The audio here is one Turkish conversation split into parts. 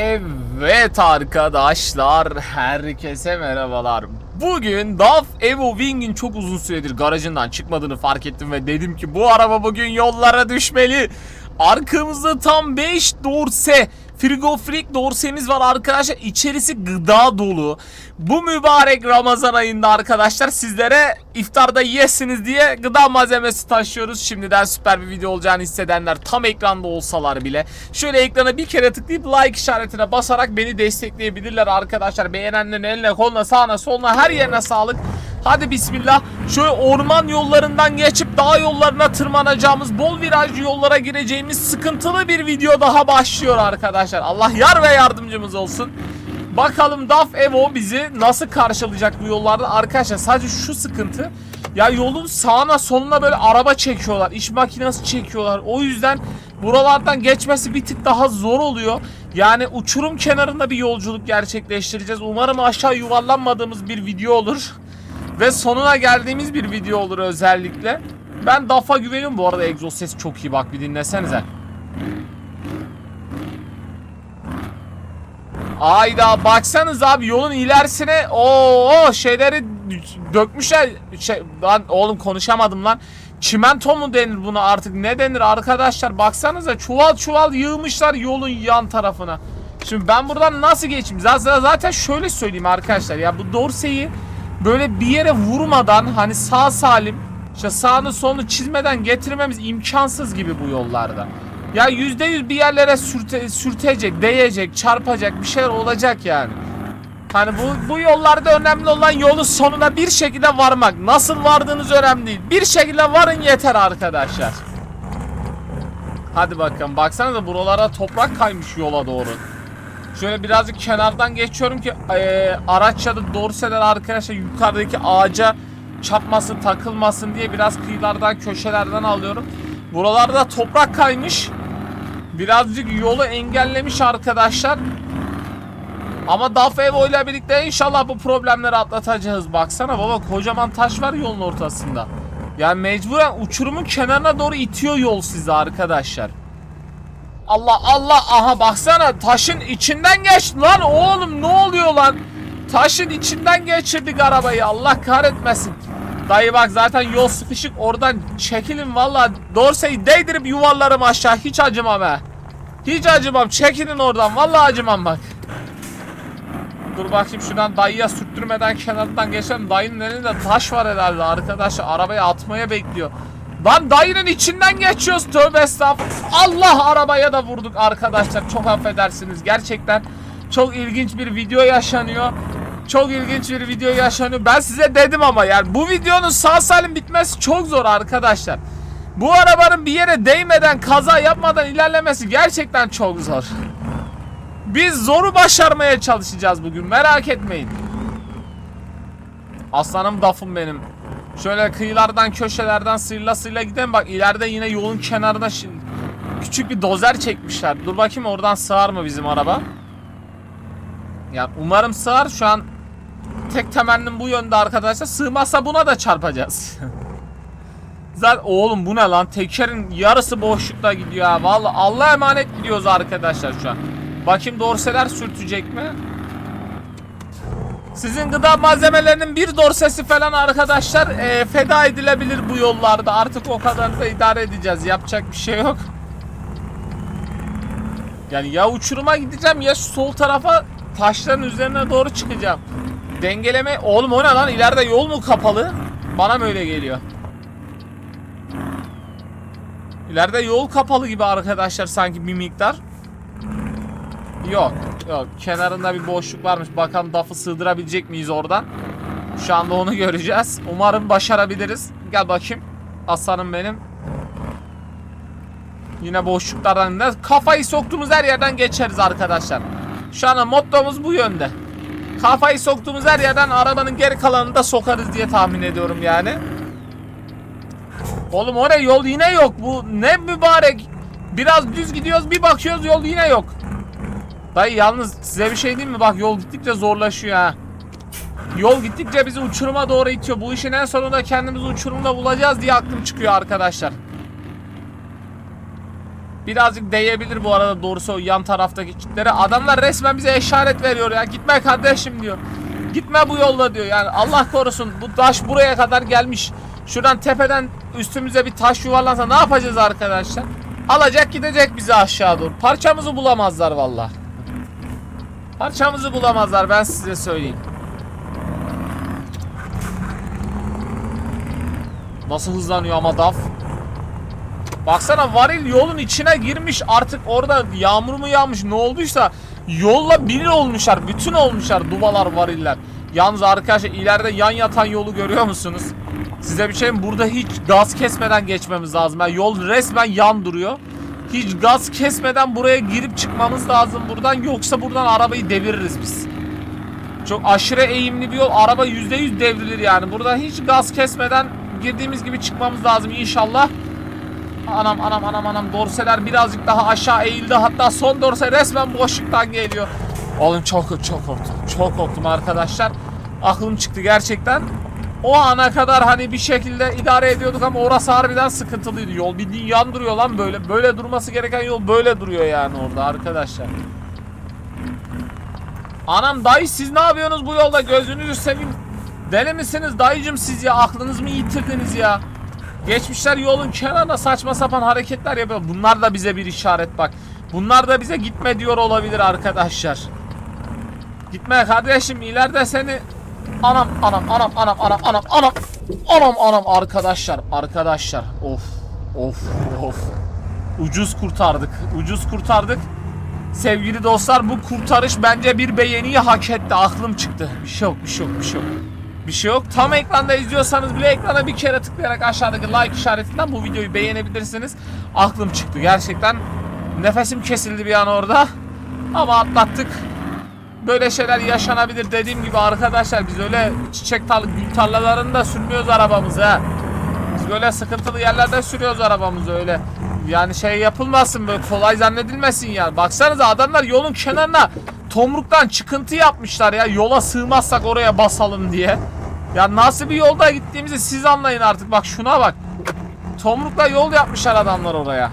Evet arkadaşlar, herkese merhabalar. Bugün DAF Evo Wing'in çok uzun süredir garajından çıkmadığını fark ettim ve dedim ki bu araba bugün yollara düşmeli. Arkamızda tam 5 dorse, frigofrik dorsemiz var arkadaşlar. İçerisi gıda dolu. Bu mübarek Ramazan ayında arkadaşlar sizlere iftarda yiyesiniz diye gıda malzemesi taşıyoruz. Şimdiden süper bir video olacağını hissedenler tam ekranda olsalar bile şöyle ekrana bir kere tıklayıp like işaretine basarak beni destekleyebilirler arkadaşlar. Beğenenlerin eline koluna sağına soluna her yerine sağlık. Hadi bismillah. Şöyle orman yollarından geçip dağ yollarına tırmanacağımız, bol virajlı yollara gireceğimiz sıkıntılı bir video daha başlıyor arkadaşlar. Allah yar ve yardımcımız olsun. Bakalım DAF Evo bizi nasıl karşılayacak bu yollarda? Arkadaşlar sadece şu sıkıntı. Ya yolun sağına soluna böyle araba çekiyorlar. iş makinesi çekiyorlar. O yüzden buralardan geçmesi bir tık daha zor oluyor. Yani uçurum kenarında bir yolculuk gerçekleştireceğiz. Umarım aşağı yuvarlanmadığımız bir video olur. Ve sonuna geldiğimiz bir video olur özellikle. Ben DAF'a güveniyorum. Bu arada egzoz sesi çok iyi bak bir dinlesenize. Ayda baksanız abi yolun ilerisine o şeyleri dökmüşler. Şey, lan oğlum konuşamadım lan. Çimento mu denir buna artık ne denir arkadaşlar baksanıza çuval çuval yığmışlar yolun yan tarafına. Şimdi ben buradan nasıl geçeyim? Zaten, zaten şöyle söyleyeyim arkadaşlar ya bu dorseyi böyle bir yere vurmadan hani sağ salim işte sağını solunu çizmeden getirmemiz imkansız gibi bu yollarda. Ya yüzde yüz bir yerlere sürte, sürtecek, değecek, çarpacak bir şeyler olacak yani. Hani bu, bu yollarda önemli olan yolun sonuna bir şekilde varmak. Nasıl vardığınız önemli değil. Bir şekilde varın yeter arkadaşlar. Hadi bakalım. Baksanıza buralara toprak kaymış yola doğru. Şöyle birazcık kenardan geçiyorum ki e, araç ya da dorseler arkadaşlar yukarıdaki ağaca çarpmasın, takılmasın diye biraz kıyılardan, köşelerden alıyorum. Buralarda toprak kaymış. Birazcık yolu engellemiş arkadaşlar. Ama DAF Evo ile birlikte inşallah bu problemleri atlatacağız. Baksana baba kocaman taş var yolun ortasında. Yani mecburen uçurumun kenarına doğru itiyor yol sizi arkadaşlar. Allah Allah aha baksana taşın içinden geçti lan oğlum ne oluyor lan? Taşın içinden geçirdik arabayı Allah kahretmesin. Dayı bak zaten yol sıkışık oradan çekilin valla dorseyi değdirip yuvarlarım aşağı hiç acımam he. Hiç acımam çekilin oradan valla acımam bak. Dur bakayım şuradan dayıya sürttürmeden kenardan geçelim. Dayının elinde taş var herhalde arkadaşlar arabaya atmaya bekliyor. Lan dayının içinden geçiyoruz tövbe estağfurullah. Allah arabaya da vurduk arkadaşlar çok affedersiniz gerçekten çok ilginç bir video yaşanıyor. Çok ilginç bir video yaşanıyor. Ben size dedim ama yani bu videonun sağ salim bitmesi çok zor arkadaşlar. Bu arabanın bir yere değmeden kaza yapmadan ilerlemesi gerçekten çok zor. Biz zoru başarmaya çalışacağız bugün merak etmeyin. Aslanım dafım benim. Şöyle kıyılardan köşelerden sıyla sıyla gidelim bak ileride yine yolun kenarına şi- küçük bir dozer çekmişler. Dur bakayım oradan sığar mı bizim araba? Yani umarım sığar şu an tek temennim bu yönde arkadaşlar. Sığmazsa buna da çarpacağız. Zaten oğlum bu ne lan? Tekerin yarısı boşlukta gidiyor ha. Vallahi Allah'a emanet gidiyoruz arkadaşlar şu an. Bakayım dorseler sürtecek mi? Sizin gıda malzemelerinin bir dorsesi falan arkadaşlar e, feda edilebilir bu yollarda. Artık o kadar da idare edeceğiz. Yapacak bir şey yok. Yani ya uçuruma gideceğim ya sol tarafa taşların üzerine doğru çıkacağım. Dengeleme... Oğlum o ne lan? İleride yol mu kapalı? Bana mı öyle geliyor? İleride yol kapalı gibi arkadaşlar sanki bir miktar. Yok. Yok. Kenarında bir boşluk varmış. Bakalım DAF'ı sığdırabilecek miyiz oradan? Şu anda onu göreceğiz. Umarım başarabiliriz. Gel bakayım. Aslanım benim. Yine boşluklardan da kafayı soktuğumuz her yerden geçeriz arkadaşlar. Şu anda mottomuz bu yönde. Kafayı soktuğumuz her yerden arabanın geri kalanını da sokarız diye tahmin ediyorum yani. Oğlum oraya yol yine yok. Bu ne mübarek. Biraz düz gidiyoruz bir bakıyoruz yol yine yok. Dayı yalnız size bir şey diyeyim mi? Bak yol gittikçe zorlaşıyor ha. Yol gittikçe bizi uçuruma doğru itiyor. Bu işin en sonunda kendimizi uçurumda bulacağız diye aklım çıkıyor arkadaşlar. Birazcık değebilir bu arada doğrusu o yan taraftaki kitlere. Adamlar resmen bize işaret veriyor ya. Gitme kardeşim diyor. Gitme bu yolda diyor. Yani Allah korusun bu taş buraya kadar gelmiş. Şuradan tepeden üstümüze bir taş yuvarlansa ne yapacağız arkadaşlar? Alacak gidecek bizi aşağı doğru. Parçamızı bulamazlar valla. Parçamızı bulamazlar ben size söyleyeyim. Nasıl hızlanıyor ama DAF? Baksana varil yolun içine girmiş artık orada yağmur mu yağmış ne olduysa yolla bir olmuşlar bütün olmuşlar dubalar variller. Yalnız arkadaşlar ileride yan yatan yolu görüyor musunuz? Size bir şey mi? Burada hiç gaz kesmeden geçmemiz lazım. Yani yol resmen yan duruyor. Hiç gaz kesmeden buraya girip çıkmamız lazım buradan yoksa buradan arabayı deviririz biz. Çok aşırı eğimli bir yol. Araba %100 devrilir yani. Burada hiç gaz kesmeden girdiğimiz gibi çıkmamız lazım inşallah. Anam anam anam anam dorseler birazcık daha aşağı eğildi. Hatta son dorse resmen boşluktan geliyor. Oğlum çok çok korktum. Çok korktum arkadaşlar. Aklım çıktı gerçekten. O ana kadar hani bir şekilde idare ediyorduk ama orası harbiden sıkıntılıydı. Yol bildiğin yan duruyor lan böyle. Böyle durması gereken yol böyle duruyor yani orada arkadaşlar. Anam dayı siz ne yapıyorsunuz bu yolda gözünüzü seveyim. Deli misiniz dayıcım siz ya aklınızı mı yitirdiniz ya? Geçmişler yolun kenarına saçma sapan hareketler yapıyor. Bunlar da bize bir işaret bak. Bunlar da bize gitme diyor olabilir arkadaşlar. Gitme kardeşim ileride seni anam anam anam anam anam anam anam anam anam arkadaşlar arkadaşlar of of of ucuz kurtardık ucuz kurtardık sevgili dostlar bu kurtarış bence bir beğeniyi hak etti aklım çıktı bir şey yok bir şey yok bir şey yok bir şey yok. Tam ekranda izliyorsanız bile ekrana bir kere tıklayarak aşağıdaki like işaretinden bu videoyu beğenebilirsiniz. Aklım çıktı gerçekten. Nefesim kesildi bir an orada. Ama atlattık. Böyle şeyler yaşanabilir dediğim gibi arkadaşlar biz öyle çiçek tar gül tarlalarında sürmüyoruz arabamızı ha. Biz böyle sıkıntılı yerlerde sürüyoruz arabamızı öyle. Yani şey yapılmasın böyle kolay zannedilmesin yani. Baksanıza adamlar yolun kenarına tomruktan çıkıntı yapmışlar ya. Yola sığmazsak oraya basalım diye. Ya nasıl bir yolda gittiğimizi siz anlayın artık. Bak şuna bak. Tomrukla yol yapmışlar adamlar oraya.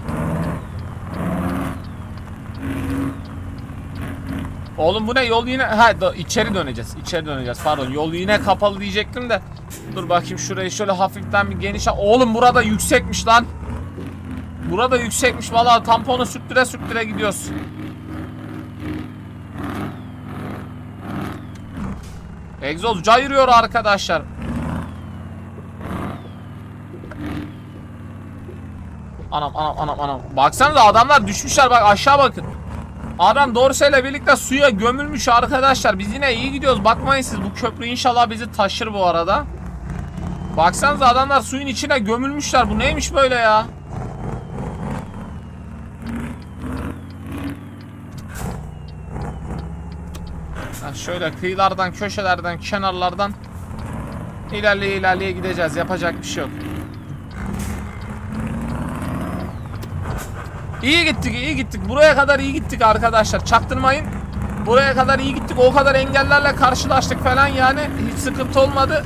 Oğlum bu ne yol yine ha do- içeri döneceğiz. İçeri döneceğiz. Pardon yol yine kapalı diyecektim de. Dur bakayım şurayı şöyle hafiften bir geniş. Oğlum burada yüksekmiş lan. Burada yüksekmiş valla tamponu sürttüre sürttüre gidiyoruz. Egzoz cayırıyor arkadaşlar. Anam anam anam anam. Baksanıza adamlar düşmüşler bak aşağı bakın. Adam dorseyle birlikte suya gömülmüş arkadaşlar. Biz yine iyi gidiyoruz. Bakmayın siz bu köprü inşallah bizi taşır bu arada. Baksanıza adamlar suyun içine gömülmüşler. Bu neymiş böyle ya? Ha şöyle kıyılardan, köşelerden, kenarlardan ilerleye ilerleye gideceğiz. Yapacak bir şey yok. İyi gittik, iyi gittik. Buraya kadar iyi gittik arkadaşlar. Çaktırmayın. Buraya kadar iyi gittik. O kadar engellerle karşılaştık falan yani. Hiç sıkıntı olmadı.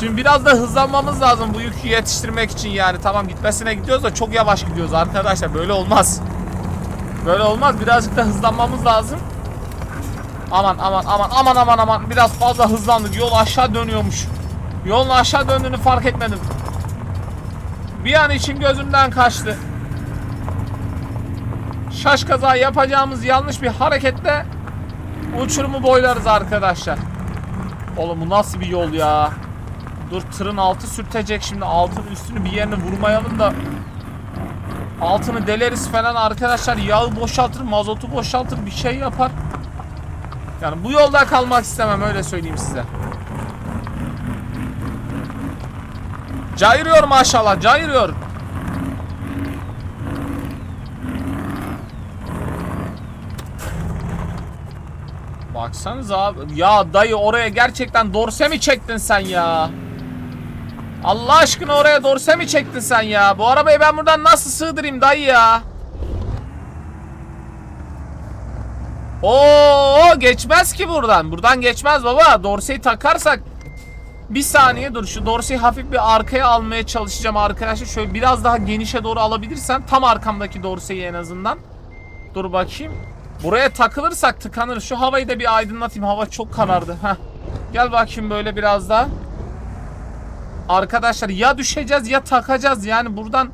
Şimdi biraz da hızlanmamız lazım bu yükü yetiştirmek için yani. Tamam gitmesine gidiyoruz da çok yavaş gidiyoruz arkadaşlar. Böyle olmaz. Böyle olmaz. Birazcık da hızlanmamız lazım. Aman aman aman aman aman aman biraz fazla hızlandık. Yol aşağı dönüyormuş. Yolun aşağı döndüğünü fark etmedim. Bir an için gözümden kaçtı. Şaş kaza yapacağımız yanlış bir hareketle uçurumu boylarız arkadaşlar. Oğlum bu nasıl bir yol ya? Dur tırın altı sürtecek şimdi altın üstünü bir yerine vurmayalım da altını deleriz falan arkadaşlar yağı boşaltır mazotu boşaltır bir şey yapar. Yani bu yolda kalmak istemem öyle söyleyeyim size. Cayırıyor maşallah cayırıyor. Baksanıza abi. Ya dayı oraya gerçekten dorse mi çektin sen ya? Allah aşkına oraya dorse mi çektin sen ya? Bu arabayı ben buradan nasıl sığdırayım dayı ya? Oo geçmez ki buradan. Buradan geçmez baba. Dorseyi takarsak Bir saniye dur şu dorseyi hafif bir arkaya almaya çalışacağım arkadaşlar. Şöyle biraz daha genişe doğru alabilirsem tam arkamdaki dorseyi en azından. Dur bakayım. Buraya takılırsak tıkanır. Şu havayı da bir aydınlatayım. Hava çok karardı. Heh. Gel bakayım böyle biraz daha. Arkadaşlar ya düşeceğiz ya takacağız. Yani buradan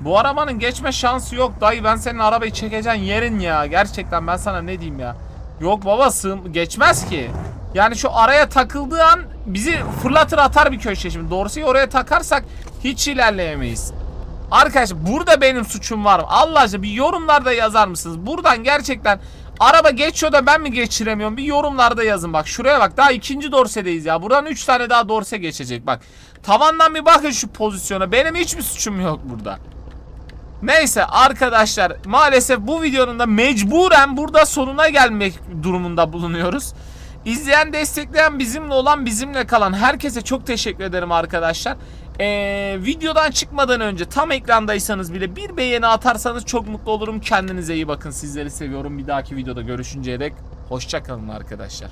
bu arabanın geçme şansı yok dayı. Ben senin arabayı çekeceğin yerin ya. Gerçekten ben sana ne diyeyim ya. Yok baba sığım geçmez ki. Yani şu araya takıldığı an bizi fırlatır atar bir köşe şimdi. Dorseyi oraya takarsak hiç ilerleyemeyiz. Arkadaşlar burada benim suçum var mı? Allah aşkına bir yorumlarda yazar mısınız? Buradan gerçekten araba geçiyor da ben mi geçiremiyorum? Bir yorumlarda yazın bak. Şuraya bak daha ikinci dorsedeyiz ya. Buradan 3 tane daha dorse geçecek bak. Tavandan bir bakın şu pozisyona. Benim hiçbir suçum yok burada. Neyse arkadaşlar maalesef bu videonun da mecburen burada sonuna gelmek durumunda bulunuyoruz. İzleyen, destekleyen, bizimle olan, bizimle kalan herkese çok teşekkür ederim arkadaşlar. Ee, videodan çıkmadan önce tam ekrandaysanız bile bir beğeni atarsanız çok mutlu olurum. Kendinize iyi bakın. Sizleri seviyorum. Bir dahaki videoda görüşünceye dek hoşçakalın arkadaşlar.